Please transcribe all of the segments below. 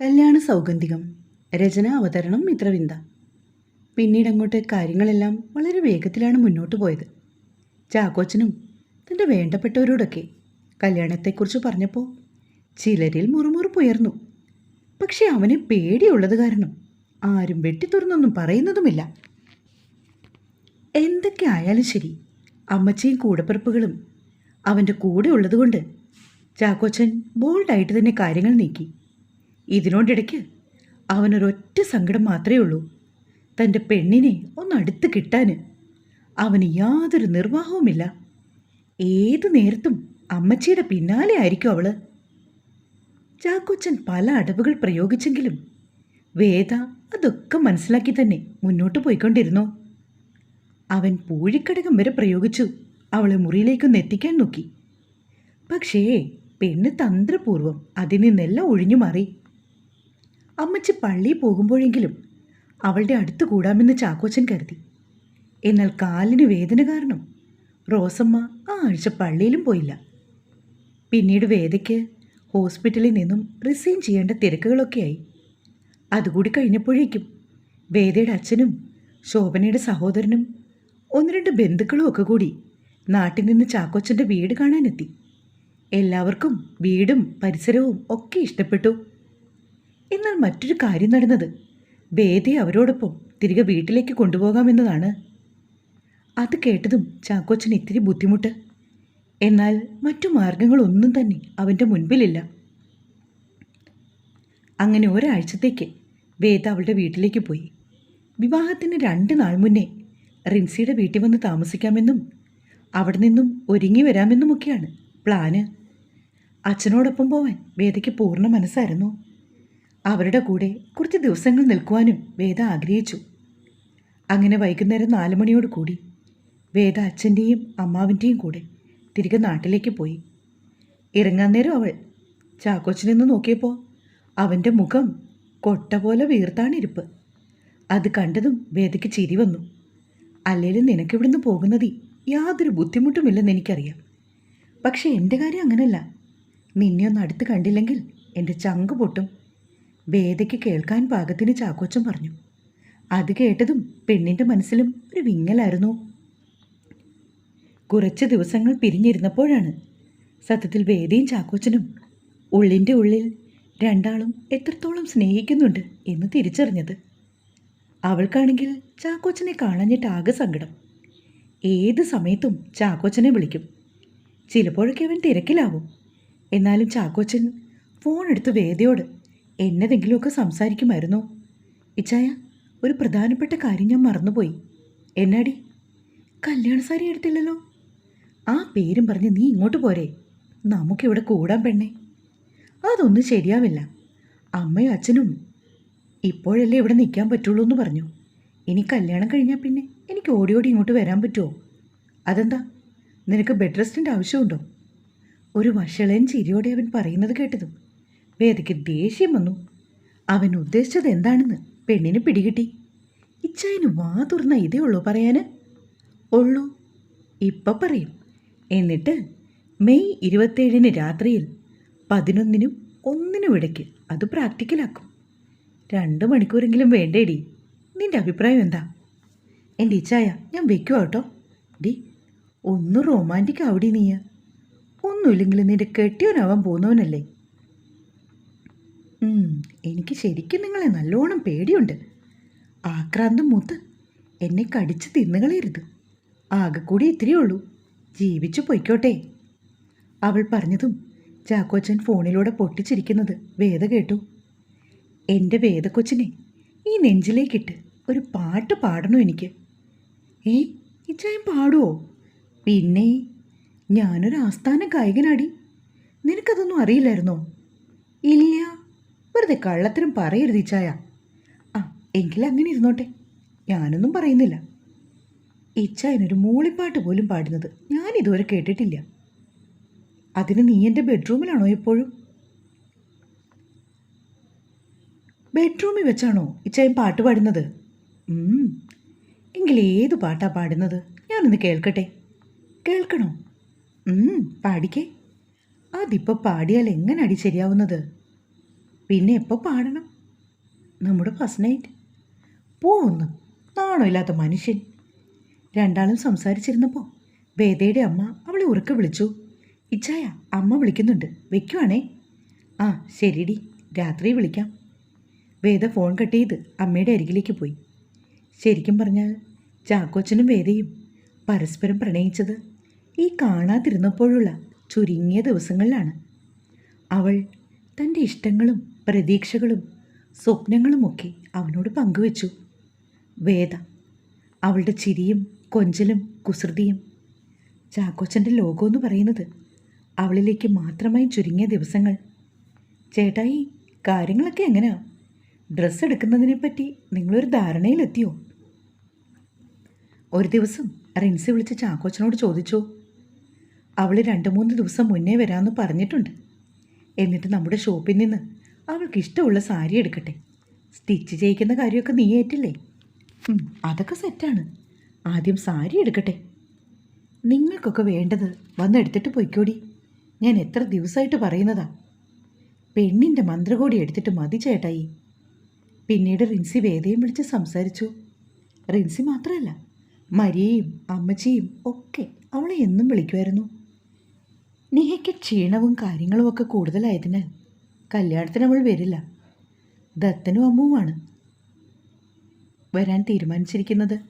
കല്യാണ സൗഗന്ധികം രചന അവതരണം മിത്രവിന്ദ. പിന്നീട് അങ്ങോട്ട് കാര്യങ്ങളെല്ലാം വളരെ വേഗത്തിലാണ് മുന്നോട്ട് പോയത്. ചാക്കോച്ചനും തന്റെ വേണ്ടപ്പെട്ടവരോടൊക്കെ കല്യാണത്തെക്കുറിച്ച് പറഞ്ഞപ്പോൾ ചിലരിൽ മുറുമുറുപ്പുയർന്നു പക്ഷെ അവന് പേടിയുള്ളത് കാരണം ആരും വെട്ടിത്തുറന്നൊന്നും പറയുന്നതുമില്ല. എന്തൊക്കെ ആയാലും ശരി അമ്മച്ചിയും കൂടപ്പിറപ്പുകളും അവന്റെ കൂടെ ഉള്ളതുകൊണ്ട് ചാക്കോച്ചൻ ബോൾഡായിട്ട് തന്നെ കാര്യങ്ങൾ നീക്കി. ഇതിനോടിടയ്ക്ക് അവനൊരൊറ്റ സങ്കടം മാത്രമേ ഉള്ളൂ. തന്റെ പെണ്ണിനെ ഒന്ന് അടുത്ത് കിട്ടാൻ അവന് യാതൊരു നിർവാഹവുമില്ല. ഏതു നേരത്തും അമ്മച്ചിയുടെ പിന്നാലെ ആയിരിക്കും അവൾ. ചാക്കോച്ചൻ പല അടവുകൾ പ്രയോഗിച്ചെങ്കിലും വേദ അതൊക്കെ മനസ്സിലാക്കി തന്നെ മുന്നോട്ട് പോയിക്കൊണ്ടിരുന്നു. അവൻ പൂഴിക്കടകം വരെ പ്രയോഗിച്ചു അവളെ മുറിയിലേക്കൊന്ന് എത്തിക്കാൻ നോക്കി. പക്ഷേ പെണ്ണ് തന്ത്രപൂർവം അതിൽ നിന്നെല്ലാം ഒഴിഞ്ഞു മാറി. അമ്മച്ചി പള്ളിയിൽ പോകുമ്പോഴെങ്കിലും അവളുടെ അടുത്ത് കൂടാമെന്ന് ചാക്കോച്ചൻ കരുതി. എന്നാൽ കാലിന് വേദന കാരണം റോസമ്മ ആ ആഴ്ച പള്ളിയിലും പോയില്ല. പിന്നീട് വേദയ്ക്ക് ഹോസ്പിറ്റലിൽ നിന്നും റിസൈൻ ചെയ്യേണ്ട തിരക്കുകളൊക്കെയായി അതുകൂടി കഴിഞ്ഞപ്പോഴേക്കും വേദയുടെ അച്ഛനും ശോഭനയുടെ സഹോദരനും ഒന്ന് രണ്ട് ബന്ധുക്കളും ഒക്കെ കൂടി നാട്ടിൽ നിന്ന് ചാക്കോച്ചന്റെ വീട് കാണാനെത്തി. എല്ലാവർക്കും വീടും പരിസരവും ഒക്കെ ഇഷ്ടപ്പെട്ടു. എന്നാൽ മറ്റൊരു കാര്യം നടന്നത്. ബേദി അവരോടൊപ്പം തിരികെ വീട്ടിലേക്ക് കൊണ്ടുപോകാമെന്നതാണ്. അത് കേട്ടതും ചാക്കോച്ചന് ഇത്തിരി ബുദ്ധിമുട്ട്. എന്നാൽ മറ്റു മാർഗങ്ങളൊന്നും തന്നെ അവന്റെ മുൻപിലില്ല. അങ്ങനെ ഒരാഴ്ചത്തേക്ക് വേദ അവളുടെ വീട്ടിലേക്ക് പോയി. വിവാഹത്തിന് രണ്ട് നാൾ മുന്നേ റിൻസിയുടെ വീട്ടിൽ വന്ന് താമസിക്കാമെന്നും അവിടെ നിന്നും ഒരുങ്ങി വരാമെന്നുമൊക്കെയാണ് പ്ലാന്. അച്ഛനോടൊപ്പം പോവാൻ വേദയ്ക്ക് പൂർണ മനസ്സായിരുന്നു. അവരുടെ കൂടെ കുറച്ച് ദിവസങ്ങൾ നിൽക്കുവാനും വേദ ആഗ്രഹിച്ചു. അങ്ങനെ വൈകുന്നേരം നാല് മണിയോട് കൂടി വേദ അച്ഛന്റെയും അമ്മാവിന്റെയും കൂടെ തിരികെ നാട്ടിലേക്ക് പോയി. ഇറങ്ങാൻ നേരം അവൾ ചാക്കോച്ചിനെന്ന് നോക്കിയപ്പോൾ അവന്റെ മുഖം കൊട്ട പോലെ വീർത്താണിരിപ്പ്. അത് കണ്ടതും വേദയ്ക്ക് ചിരി വന്നു. അല്ലെങ്കിൽ നിനക്കിവിടുന്ന് പോകുന്നത് യാതൊരു ബുദ്ധിമുട്ടുമില്ലെന്ന് എനിക്കറിയാം. പക്ഷേ എന്റെ കാര്യം അങ്ങനല്ല. നിന്നെ ഒന്ന് അടുത്ത് കണ്ടില്ലെങ്കിൽ എന്റെ ചങ്ക് പൊട്ടും. വേദയ്ക്ക് കേൾക്കാൻ പാകത്തിന് ചാക്കോച്ചൻ പറഞ്ഞു. അത് കേട്ടതും പെണ്ണിന്റെ മനസ്സിലും ഒരു വിങ്ങലായിരുന്നു. കുറച്ച് ദിവസങ്ങൾ പിരിഞ്ഞിരുന്നപ്പോഴാണ് സത്യത്തിൽ വേദയും ചാക്കോച്ചനും ഉള്ളിന്റെ ഉള്ളിൽ രണ്ടാളും എത്രത്തോളം സ്നേഹിക്കുന്നുണ്ട് എന്ന് തിരിച്ചറിഞ്ഞത്. അവൾക്കാണെങ്കിൽ ചാക്കോച്ചനെ കാണാഞ്ഞിട്ട് ആകെ സങ്കടം. ഏത് സമയത്തും ചാക്കോച്ചനെ വിളിക്കും. ചിലപ്പോഴൊക്കെ അവൻ തിരക്കിലാവും. എന്നാലും ചാക്കോച്ചൻ ഫോൺ എടുത്ത് വേദയോട് എന്നതെങ്കിലുമൊക്കെ സംസാരിക്കുമായിരുന്നോ. ഇച്ചായ ഒരു പ്രധാനപ്പെട്ട കാര്യം ഞാൻ മറന്നുപോയി. എന്നാടി? കല്യാണ സാരി എടുത്തില്ലല്ലോ? ആ പേരും പറഞ്ഞ് നീ ഇങ്ങോട്ട് പോരെ. നമുക്കിവിടെ കൂടാൻ പെണ്ണേ. അതൊന്നും ശരിയാവില്ല. അമ്മയും അച്ഛനും ഇപ്പോഴല്ലേ ഇവിടെ നിൽക്കാൻ പറ്റുള്ളൂ എന്ന് പറഞ്ഞു. ഇനി കല്യാണം കഴിഞ്ഞാൽ പിന്നെ എനിക്ക് ഓടി ഓടി ഇങ്ങോട്ട് വരാൻ പറ്റുമോ? അതെന്താ? നിനക്ക് ബെഡ് റെസ്റ്റിന്റെ ആവശ്യമുണ്ടോ? ഒരു വഷളൻ ചിരിയോടെ അവൻ പറയുന്നത് കേട്ടതും വേദയ്ക്ക് ദേഷ്യം വന്നു. അവൻ ഉദ്ദേശിച്ചത് എന്താണെന്ന് പെണ്ണിന് പിടികിട്ടി. ഇച്ചായന് വാ തുറന്ന ഇതേ ഉള്ളൂ പറയാൻ ഉള്ളൂ ഇപ്പം പറയും. എന്നിട്ട് മെയ് ഇരുപത്തേഴിന് രാത്രിയിൽ പതിനൊന്നിനും ഒന്നിനും ഇടയ്ക്ക് അത് പ്രാക്ടിക്കലാക്കും. രണ്ട് മണിക്കൂറെങ്കിലും വേണ്ടേടി. നിന്റെ അഭിപ്രായം എന്താ? എന്റെ ഇച്ചായ ഞാൻ വെക്കുവാ കേട്ടോ. ഡി ഒന്ന് റൊമാന്റിക് ആവടി നീ ഒന്നുമില്ലെങ്കിലും നിന്റെ കെട്ടിയവനാവാൻ പോകുന്നവനല്ലേ. എനിക്ക് ശരിക്കും നിങ്ങളെ നല്ലോണം പേടിയുണ്ട്. ആക്രാന്തം മൂത്ത് എന്നെ കടിച്ച് തിന്നുകളയരുത് ആകെ കൂടി ഇത്രയേ ഉള്ളൂ. ജീവിച്ചു പൊയ്ക്കോട്ടെ. അവൾ പറഞ്ഞതും ചാക്കോച്ചൻ ഫോണിലൂടെ പൊട്ടിച്ചിരിക്കുന്നത് വേദ കേട്ടു. എന്റെ വേദക്കൊച്ചിനെ ഈ നെഞ്ചിലേക്കിട്ട് ഒരു പാട്ട് പാടണോ എനിക്ക്? ഏ ഇച്ചായം പാടുവോ? പിന്നെ ഞാനൊരു ആസ്ഥാന ഗായകനാടി. നിനക്കതൊന്നും അറിയില്ലായിരുന്നോ? ഇല്ല വെറുതെ കള്ളത്തരം പറയരുത് ഇച്ചായ ആ എങ്കിൽ അങ്ങനെ ഇരുന്നോട്ടെ. ഞാനൊന്നും പറയുന്നില്ല. ഇച്ചായനൊരു മൂളിപ്പാട്ട് പോലും പാടുന്നത് ഞാൻ ഇതുവരെ കേട്ടിട്ടില്ല. അതിന് നീ എന്റെ ബെഡ്റൂമിലാണോ എപ്പോഴും? ബെഡ്റൂമിൽ വെച്ചാണോ ഇച്ചായൻ പാട്ട് പാടുന്നത്? എങ്കിൽ ഏത് പാട്ടാ പാടുന്നത്? ഞാനൊന്ന് കേൾക്കട്ടെ. കേൾക്കണോ? പാടിക്കേ. അതിപ്പോൾ പാടിയാൽ എങ്ങനെ അടി ശരിയാവുന്നത്? പിന്നെ എപ്പോൾ പാടണം? നമ്മുടെ ഫസ്റ്റ് നൈറ്റ് പോന്ന് നാണോ ഇല്ലാത്ത മനുഷ്യൻ. രണ്ടാളും സംസാരിച്ചിരുന്നപ്പോൾ വേദയുടെ അമ്മ അവളെ ഉറക്കെ വിളിച്ചു. ഇച്ചായ അമ്മ വിളിക്കുന്നുണ്ട്. വെക്കുവാണേ. ആ ശരിടി. രാത്രി വിളിക്കാം. വേദ ഫോൺ കട്ട് ചെയ്ത് അമ്മയുടെ അരികിലേക്ക് പോയി. ശരിക്കും പറഞ്ഞാൽ ചാക്കോച്ചനും വേദയും പരസ്പരം പ്രണയിച്ചത് ഈ കാണാതിരുന്നപ്പോഴുള്ള ചുരുങ്ങിയ ദിവസങ്ങളിലാണ്. അവൾ തന്റെ ഇഷ്ടങ്ങളും പ്രതീക്ഷകളും സ്വപ്നങ്ങളുമൊക്കെ അവനോട് പങ്കുവച്ചു. വേദ അവളുടെ ചിരിയും കൊഞ്ചലും കുസൃതിയും. ചാക്കോച്ചന്റെ ലോകമെന്ന് പറയുന്നത് അവളിലേക്ക് മാത്രമായി ചുരുങ്ങിയ ദിവസങ്ങൾ. ചേട്ടായി കാര്യങ്ങളൊക്കെ എങ്ങനെയാ ഡ്രസ്സ് എടുക്കുന്നതിനെപ്പറ്റി നിങ്ങളൊരു ധാരണയിലെത്തിയോ? ഒരു ദിവസം റിൻസി വിളിച്ച് ചാക്കോച്ചനോട് ചോദിച്ചോ. അവൾ രണ്ട് മൂന്ന് ദിവസം മുന്നേ വരാമെന്ന് പറഞ്ഞിട്ടുണ്ട്. എന്നിട്ട് നമ്മുടെ ഷോപ്പിൽ നിന്ന് അവൾക്ക് ഇഷ്ടമുള്ള സാരി എടുക്കട്ടെ. സ്റ്റിച്ച് ചെയ്യിക്കുന്ന കാര്യമൊക്കെ നീ ഏറ്റില്ലേ? അതൊക്കെ സെറ്റാണ്. ആദ്യം സാരി എടുക്കട്ടെ. നിങ്ങൾക്കൊക്കെ വേണ്ടത് വന്നെടുത്തിട്ട് പൊയ്ക്കോടി. ഞാൻ എത്ര ദിവസമായിട്ട് പറയുന്നതാ. പെണ്ണിന്റെ മന്ത്രകോടി എടുത്തിട്ട് മതി ചേട്ടായി. പിന്നീട് റിൻസി വേദയും വിളിച്ച് സംസാരിച്ചു. റിൻസി മാത്രമല്ല മരിയയും അമ്മച്ചിയും ഒക്കെ അവളെ എന്നും വിളിക്കുമായിരുന്നു. നിഹയ്ക്ക് ക്ഷീണവും കാര്യങ്ങളും ഒക്കെ കൂടുതലായതിനാൽ കല്യാണത്തിന് അവൾ വരില്ല. ദത്തനും അമ്മുവുമാണ് വരാൻ തീരുമാനിച്ചിരിക്കുന്നത്.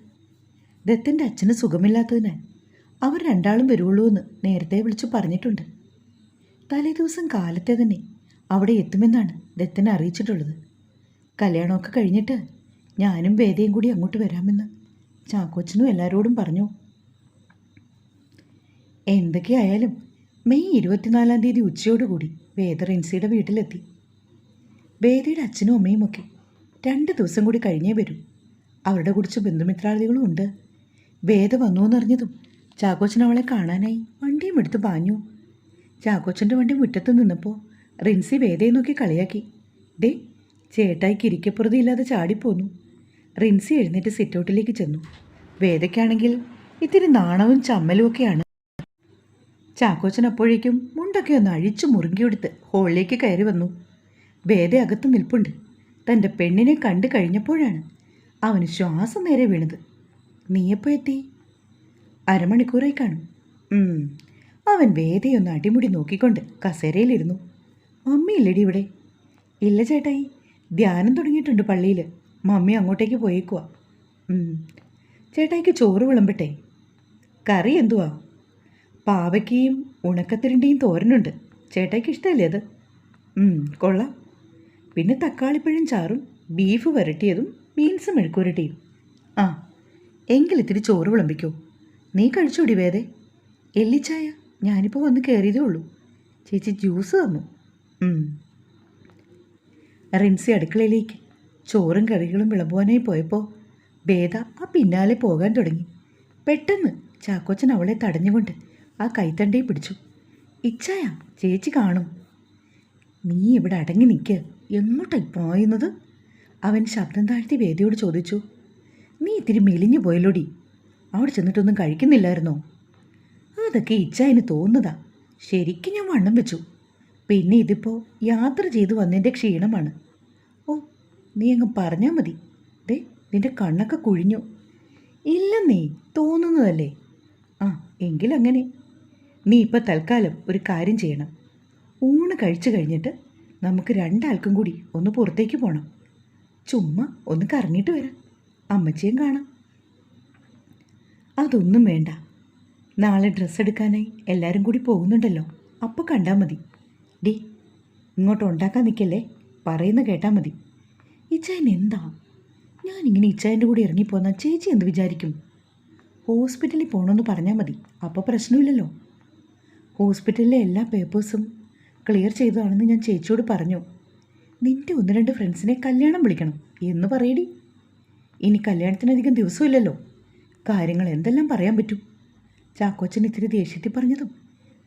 ദത്തന്റെ അച്ഛന് സുഖമില്ലാത്തതിനാൽ അവർ രണ്ടാളും വരുള്ളൂ എന്ന് നേരത്തെ വിളിച്ചു പറഞ്ഞിട്ടുണ്ട്. തലേ ദിവസം കാലത്തെ തന്നെ അവിടെ എത്തുമെന്നാണ് ദത്തനെ അറിയിച്ചിട്ടുള്ളത്. കല്യാണമൊക്കെ കഴിഞ്ഞിട്ട് ഞാനും വേദയും കൂടി അങ്ങോട്ട് വരാമെന്ന് ചാക്കോച്ചനും എല്ലാവരോടും പറഞ്ഞു. എന്തൊക്കെയായാലും മെയ് ഇരുപത്തിനാലാം തീയതി ഉച്ചയോടുകൂടി വേദ റിൻസിയുടെ വീട്ടിലെത്തി. വേദയുടെ അച്ഛനും അമ്മയും ഒക്കെ രണ്ട് ദിവസം കൂടി കഴിഞ്ഞേ വരൂ. അവരുടെ കുറിച്ച് ബന്ധുമിത്രാദികളും ഉണ്ട്. വേദ വന്നു എന്നറിഞ്ഞതും ചാക്കോച്ചൻ അവളെ കാണാനായി വണ്ടിയും എടുത്ത് പാഞ്ഞു. ചാക്കോച്ചന്റെ വണ്ടി മുറ്റത്ത് നിന്നപ്പോൾ റിൻസി വേദയെ നോക്കി കളിയാക്കി. ഡേ ചേട്ടായി കിരിക്കപ്പുറതി ഇല്ലാതെ ചാടിപ്പോന്നു. റിൻസി എഴുന്നേറ്റ് സിറ്റൗട്ടിലേക്ക് ചെന്നു. വേദയ്ക്കാണെങ്കിൽ ഇത്തിരി നാണവും ചമ്മലും ഒക്കെയാണ് ചാക്കോച്ചൻ അപ്പോഴേക്കും മുണ്ടൊക്കെ ഒന്ന് അഴിച്ചു മുറുകിയെടുത്ത് ഹോളിലേക്ക് കയറി വന്നു. വേദ അകത്ത് നിൽപ്പുണ്ട്. തന്റെ പെണ്ണിനെ കണ്ടു കഴിഞ്ഞപ്പോഴാണ് അവന് ശ്വാസം നേരെ വീണത്. നീയപ്പോൾ എത്തി? അരമണിക്കൂറായി കാണും. അവൻ വേദയൊന്ന് അടിമുടി നോക്കിക്കൊണ്ട് കസേരയിലിരുന്നു. മമ്മിയില്ലടി ഇവിടെ. ഇല്ല ചേട്ടായി. ധ്യാനം തുടങ്ങിയിട്ടുണ്ട് പള്ളിയിൽ മമ്മി അങ്ങോട്ടേക്ക് പോയേക്കുവാ. ചേട്ടായിക്ക് ചോറ് വിളമ്പട്ടെ. കറി എന്തുവാ? പാവയ്ക്കയും ഉണക്കത്തിരണ്ടിയും തോരനുണ്ട്. ചേട്ടയ്ക്ക് ഇഷ്ടമല്ലേ അത്? കൊള്ളാം. പിന്നെ തക്കാളിപ്പഴം ചാറും ബീഫ് വരട്ടിയതും ബീൻസ് മെഴുക്കുരട്ടിയും ആ എങ്കിൽ ഇത്തിരി ചോറ് വിളമ്പിക്കോ. നീ കഴിച്ചോടി വേദേ. എല്ലിച്ചായ ഞാനിപ്പോൾ വന്ന് കയറിയതേ ഉള്ളൂ. ചേച്ചി ജ്യൂസ് തന്നു. റിൻസി അടുക്കളയിലേക്ക് ചോറും കറികളും വിളമ്പുവാനായി പോയപ്പോൾ ഭേദ ആ പിന്നാലെ പോകാൻ തുടങ്ങി. പെട്ടെന്ന് ചാക്കോച്ചൻ അവളെ തടഞ്ഞുകൊണ്ട് ആ കൈത്തണ്ടയിൽ പിടിച്ചു. ഇച്ഛായ ചേച്ചി കാണും. നീ ഇവിടെ അടങ്ങി നിൽക്ക്. എങ്ങോട്ടായി പോയുന്നത് അവൻ ശബ്ദം താഴ്ത്തി വേദിയോട് ചോദിച്ചു. നീ ഇത്തിരി മെലിഞ്ഞു പോയല്ലോടി. അവിടെ ചെന്നിട്ടൊന്നും കഴിക്കുന്നില്ലായിരുന്നോ? അതൊക്കെ ഇച്ഛായന് തോന്നുന്നതാ. ശരിക്കും ഞാൻ വണ്ണം വെച്ചു. പിന്നെ ഇതിപ്പോൾ യാത്ര ചെയ്തു വന്നതിന്റെ ക്ഷീണമാണ്. ഓ നീ അങ്ങ് പറഞ്ഞാൽ മതി. ദേ നിന്റെ കണ്ണൊക്കെ കുഴിഞ്ഞു. ഇല്ലെന്നേ തോന്നുന്നതല്ലേ? ആ എങ്കിലങ്ങനെ. നീ ഇപ്പം തൽക്കാലം ഒരു കാര്യം ചെയ്യണം. ഊണ് കഴിച്ചു കഴിഞ്ഞിട്ട് നമുക്ക് രണ്ടാൾക്കും കൂടി ഒന്ന് പുറത്തേക്ക് പോകണം ചുമ്മാ ഒന്ന് കറങ്ങിയിട്ട് വരാം. അമ്മച്ചിയും കാണാം. അതൊന്നും വേണ്ട. നാളെ ഡ്രസ്സ് എടുക്കാനായി എല്ലാവരും കൂടി പോകുന്നുണ്ടല്ലോ. അപ്പോൾ കണ്ടാൽ മതി. ഡി ഇങ്ങോട്ട് ഉണ്ടാക്കാൻ നിൽക്കല്ലേ പറയുന്ന കേട്ടാൽ മതി. ഇച്ചായൻ എന്താ? ഞാനിങ്ങനെ ഇച്ചായന്റെ കൂടെ ഇറങ്ങിപ്പോന്നാൽ ചേച്ചി എന്ത് വിചാരിക്കും? ഹോസ്പിറ്റലിൽ പോകണമെന്ന് പറഞ്ഞാൽ മതി. അപ്പോൾ പ്രശ്നമില്ലല്ലോ. ഹോസ്പിറ്റലിലെ എല്ലാ പേപ്പേഴ്സും ക്ലിയർ ചെയ്തതാണെന്ന് ഞാൻ ചേച്ചിയോട് പറഞ്ഞു. നിന്റെ ഒന്ന് രണ്ട് ഫ്രണ്ട്സിനെ കല്യാണം വിളിക്കണം എന്ന് പറയടി. ഇനി കല്യാണത്തിനധികം ദിവസമില്ലല്ലോ. കാര്യങ്ങൾ എന്തെല്ലാം പറയാൻ പറ്റും? ചാക്കോച്ചൻ ഇത്തിരി ദേഷ്യത്തിൽ പറഞ്ഞതും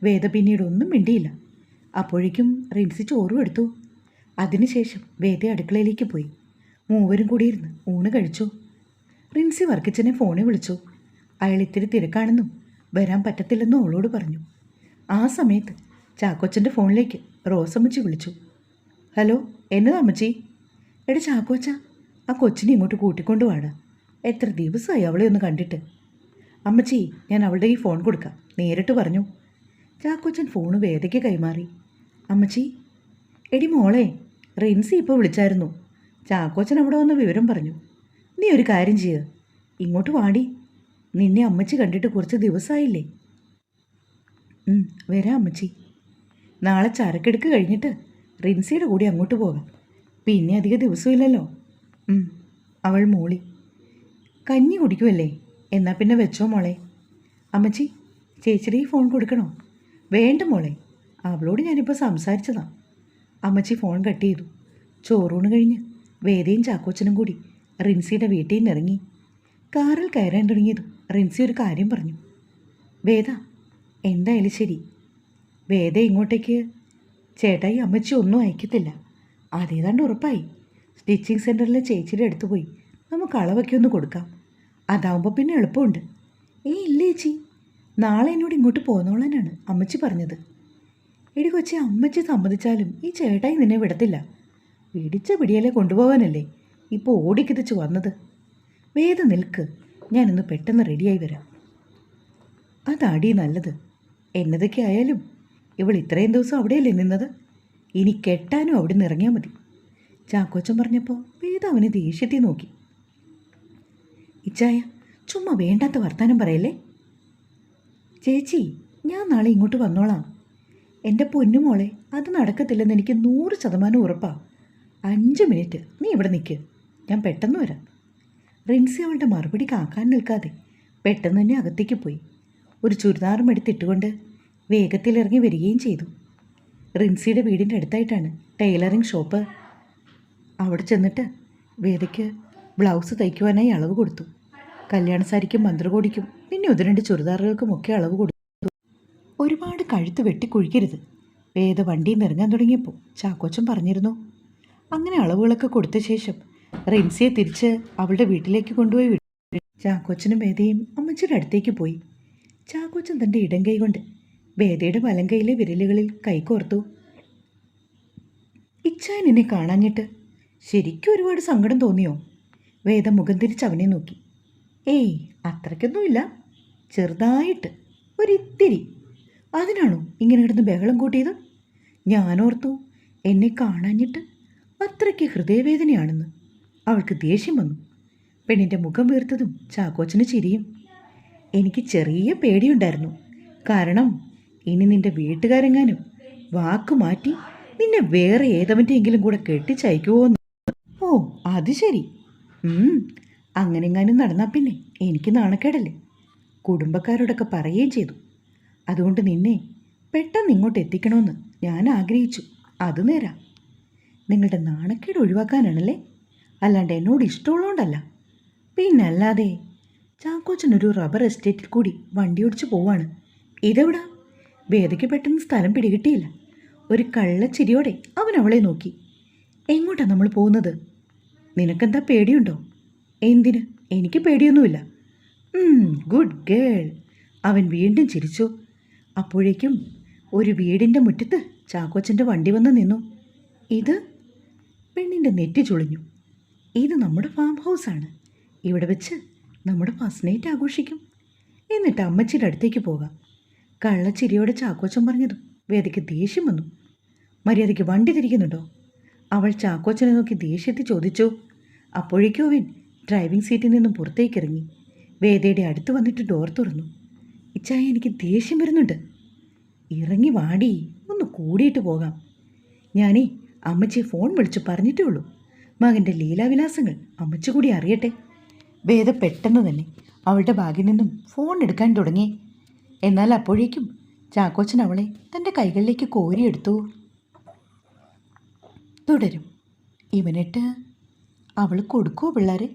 വേദ പിന്നീട് ഒന്നും മിണ്ടിയില്ല. അപ്പോഴേക്കും റിൻസി ചോറും എടുത്തു. അതിനുശേഷം വേദ അടുക്കളയിലേക്ക് പോയി. മൂവരും കൂടിയിരുന്ന് ഊണ് കഴിച്ചു. റിൻസി വർക്കിച്ചനെ ഫോണിൽ വിളിച്ചു. അയാൾ ഇത്തിരി തിരക്കാണെന്നും വരാൻ പറ്റത്തില്ലെന്നും അവളോട് പറഞ്ഞു. ആ സമയത്ത് ചാക്കോച്ചന്റെ ഫോണിലേക്ക് റോസമ്മച്ചി വിളിച്ചു. ഹലോ എന്നതാ അമ്മച്ചി? എടി ചാക്കോച്ച ആ കൊച്ചിനെ ഇങ്ങോട്ട് കൂട്ടിക്കൊണ്ട് വാടാ. എത്ര ദിവസമായി അവളെ ഒന്ന് കണ്ടിട്ട്. അമ്മച്ചി ഞാൻ അവളുടെ ഈ ഫോൺ കൊടുക്കാം. നേരിട്ട് പറഞ്ഞു. ചാക്കോച്ചൻ ഫോണ് വേദയ്ക്ക് കൈമാറി. അമ്മച്ചി? എടി മോളെ റിൻസി ഇപ്പോൾ വിളിച്ചായിരുന്നു. ചാക്കോച്ചൻ അവിടെ വന്ന് വിവരം പറഞ്ഞു. നീ ഒരു കാര്യം ചെയ്യുക ഇങ്ങോട്ട് വാടി. നിന്നെ അമ്മച്ചി കണ്ടിട്ട് കുറച്ച് ദിവസമായില്ലേ. വരാം അമ്മച്ചി. നാളെ ചരക്കെടുക്ക് കഴിഞ്ഞിട്ട് റിൻസിയുടെ കൂടി അങ്ങോട്ട് പോകാം. പിന്നെ അധിക ദിവസമില്ലല്ലോ. അവൾ മോളി. കഞ്ഞി കുടിക്കുമല്ലേ എന്നാൽ പിന്നെ വെച്ചോ മോളെ. അമ്മച്ചി ചേച്ചിയുടെ ഈ ഫോൺ കൊടുക്കണോ? വേണ്ട മോളെ. അവളോട് ഞാനിപ്പോൾ സംസാരിച്ചതാ. അമ്മച്ചി ഫോൺ കട്ട് ചെയ്തു. ചോറൂണ് കഴിഞ്ഞ് വേദയും ചാക്കോച്ചനും കൂടി റിൻസിയുടെ വീട്ടിൽ നിന്ന് ഇറങ്ങി കാറിൽ കയറാൻ തുടങ്ങിയതും റിൻസി ഒരു കാര്യം പറഞ്ഞു. വേദ എന്തായാലും ശരി. വേദ ഇങ്ങോട്ടേക്ക്. ചേട്ടായി അമ്മച്ചി ഒന്നും അയക്കത്തില്ല. അതേതാണ്ട് ഉറപ്പായി. സ്റ്റിച്ചിങ് സെന്ററിലെ ചേച്ചിയുടെ അടുത്ത് പോയി. നമുക്ക് അളവൊക്കെ ഒന്ന് കൊടുക്കാം. അതാവുമ്പോൾ പിന്നെ എളുപ്പമുണ്ട്. ഏ ഇല്ല ചേച്ചി. നാളെ എന്നോട് ഇങ്ങോട്ട് പോന്നോളാനാണ് അമ്മച്ചി പറഞ്ഞത്. എടി കൊച്ചി അമ്മച്ചി സമ്മതിച്ചാലും ഈ ചേട്ടായി നിന്നെ വിടത്തില്ല. പിടിച്ച പിടിയാലേ കൊണ്ടുപോകാനല്ലേ? ഇപ്പോൾ ഓടിക്കിതച്ച് വന്നത്. വേദ നിൽക്ക്. ഞാനിന്ന് പെട്ടെന്ന് റെഡിയായി വരാം. അതാടി നല്ലത്. എന്നതൊക്കെ ആയാലും ഇവൾ ഇത്രയും ദിവസം അവിടെയല്ലേ നിന്നത്? ഇനി കെട്ടാനും അവിടെ നിന്ന് ഇറങ്ങിയാൽ മതി. ചാക്കോച്ചൻ പറഞ്ഞപ്പോൾ വേദ അവനെ ദേഷ്യത്തിൽ നോക്കി. ഇച്ചായ ചുമ്മാ വേണ്ടാത്ത വർത്താനം പറയല്ലേ? ചേച്ചി ഞാൻ നാളെ ഇങ്ങോട്ട് വന്നോളാം. എന്റെ പൊന്നുമോളെ അത് നടക്കത്തില്ലെന്ന് എനിക്ക് നൂറ് ശതമാനം ഉറപ്പാണ് അഞ്ച് മിനിറ്റ് നീ ഇവിടെ നിൽക്ക് ഞാൻ പെട്ടെന്ന് വരാം. റിൻസി അവളുടെ മറുപടി കാക്കാൻ നിൽക്കാതെ പെട്ടെന്ന് തന്നെ അകത്തേക്ക് പോയി. ഒരു ചുരിദാറും എടുത്തിട്ടുകൊണ്ട് വേഗത്തിലിറങ്ങി വരികയും ചെയ്തു. റിൻസിയുടെ വീടിന്റെ അടുത്തായിട്ടാണ് ടൈലറിംഗ് ഷോപ്പ്. അവിടെ ചെന്നിട്ട് വേദയ്ക്ക് ബ്ലൗസ് തയ്ക്കുവാനായി അളവ് കൊടുത്തു. കല്യാണ സാരിക്കും മന്ത്രകോടിക്കും പിന്നെ ഒന്ന് രണ്ട് ചുരിദാറുകൾക്കും ഒക്കെ അളവ് കൊടുത്തു. ഒരുപാട് കഴുത്ത് വെട്ടിക്കുഴിക്കരുത് വേദ വണ്ടിയിൽ നിന്ന് ഇറങ്ങാൻ തുടങ്ങിയപ്പോൾ ചാക്കോച്ചൻ പറഞ്ഞിരുന്നു അങ്ങനെ അളവുകളൊക്കെ കൊടുത്ത ശേഷം റിൻസിയെ തിരിച്ച് അവളുടെ വീട്ടിലേക്ക് കൊണ്ടുപോയി ചാക്കോച്ചനും വേദയും അമ്മച്ചിയുടെ അടുത്തേക്ക് പോയി. ചാക്കോച്ചൻ തന്റെ ഇടം കൈ കൊണ്ട് വേദയുടെ വലം കൈയിലെ വിരലുകളിൽ കൈകോർത്തു ഇച്ചായൻ എന്നെ കാണാഞ്ഞിട്ട് ശരിക്കും ഒരുപാട് സങ്കടം തോന്നിയോ? വേദ മുഖം തിരിച്ച് അവനെ നോക്കി. ഏയ് അത്രയ്ക്കൊന്നുമില്ല. ചെറുതായിട്ട് ഒരിത്തിരി. അതിനാണോ ഇങ്ങനെ കിടന്ന് ബഹളം കൂട്ടിയത്? ഞാനോർത്തു എന്നെ കാണാഞ്ഞിട്ട് അത്രയ്ക്ക് ഹൃദയവേദനയാണെന്ന്. അവൾക്ക് ദേഷ്യം വന്നു. പെണ്ണിന്റെ മുഖം വീർത്തതും ചാക്കോച്ചന് ചിരിയും. എനിക്ക് ചെറിയ പേടിയുണ്ടായിരുന്നു. കാരണം ഇനി നിന്റെ വീട്ടുകാരെങ്ങാനും വാക്ക് മാറ്റി നിന്നെ വേറെ ഏതവന്റെയെങ്കിലും കൂടെ കെട്ടിച്ചയക്കുമോ ഓ അത് ശരി. അങ്ങനെങ്ങാനും നടന്നാൽ പിന്നെ എനിക്ക് നാണക്കേടല്ലേ? കുടുംബക്കാരോടൊക്കെ പറയുകയും ചെയ്തു. അതുകൊണ്ട് നിന്നെ പെട്ടെന്ന് ഇങ്ങോട്ട് എത്തിക്കണമെന്ന് ഞാൻ ആഗ്രഹിച്ചു. അത് നേരാ. നിങ്ങളുടെ നാണക്കേട് ഒഴിവാക്കാനാണല്ലേ? അല്ലാണ്ട് എന്നോട് ഇഷ്ടമുള്ളതുകൊണ്ടല്ല പിന്നല്ലാതെ ചാക്കോച്ചൻ ഒരു റബ്ബർ എസ്റ്റേറ്റിൽ കൂടി വണ്ടി ഓടിച്ചു പോവാണ്. ഇതെവിടാ? വേദയ്ക്ക് പെട്ടെന്ന് സ്ഥലം പിടികിട്ടിയില്ല. ഒരു കള്ളച്ചിരിയോടെ അവൻ അവളെ നോക്കി. എങ്ങോട്ടാ നമ്മൾ പോകുന്നത്? നിനക്കെന്താ പേടിയുണ്ടോ? എന്തിന്? എനിക്ക് പേടിയൊന്നുമില്ല. ഗുഡ് ഗേൾ അവൻ വീണ്ടും ചിരിച്ചു. അപ്പോഴേക്കും ഒരു വീടിന്റെ മുറ്റത്ത് ചാക്കോച്ചന്റെ വണ്ടി വന്ന് നിന്നു. ഇത്? പെണ്ണിന്റെ നെറ്റി ചുളിഞ്ഞു. ഇത് നമ്മുടെ ഫാം ഹൗസാണ് ഇവിടെ വെച്ച് നമ്മുടെ ഫസ്റ്റ് നൈറ്റ് ആഘോഷിക്കും. എന്നിട്ട് അമ്മച്ചിയുടെ അടുത്തേക്ക് പോകാം. കള്ളച്ചിരിയോടെ ചാക്കോച്ചൻ പറഞ്ഞതും വേദയ്ക്ക് ദേഷ്യം വന്നു. മര്യാദയ്ക്ക് വണ്ടി തിരിക്കുന്നുണ്ടോ? അവൾ ചാക്കോച്ചനെ നോക്കി ദേഷ്യത്തിൽ ചോദിച്ചു. അപ്പോഴേക്കും അവൻ ഡ്രൈവിംഗ് സീറ്റിൽ നിന്നും പുറത്തേക്ക് ഇറങ്ങി. വേദയുടെ അടുത്ത് വന്നിട്ട് ഡോർ തുറന്നു. ഇച്ചായ എനിക്ക് ദേഷ്യം വരുന്നുണ്ട്. ഇറങ്ങി വാടി ഒന്ന് കൂടിയിട്ട് പോകാം. ഞാനേ അമ്മച്ചിയെ ഫോൺ വിളിച്ച് പറഞ്ഞിട്ടേ ഉള്ളൂ. മകന്റെ ലീലാവിലാസങ്ങൾ അമ്മച്ചി കൂടി അറിയട്ടെ. വേദ പെട്ടെന്ന് തന്നെ അവളുടെ ബാഗിൽ നിന്നും ഫോൺ എടുക്കാൻ തുടങ്ങി. എന്നാൽ അപ്പോഴേക്കും ചാക്കോച്ചൻ അവളെ തന്റെ കൈകളിലേക്ക് കോരിയെടുത്തു. തുടരും. ഇവനിട്ട് അവൾ കൊടുക്കുമോ പിള്ളേരെ?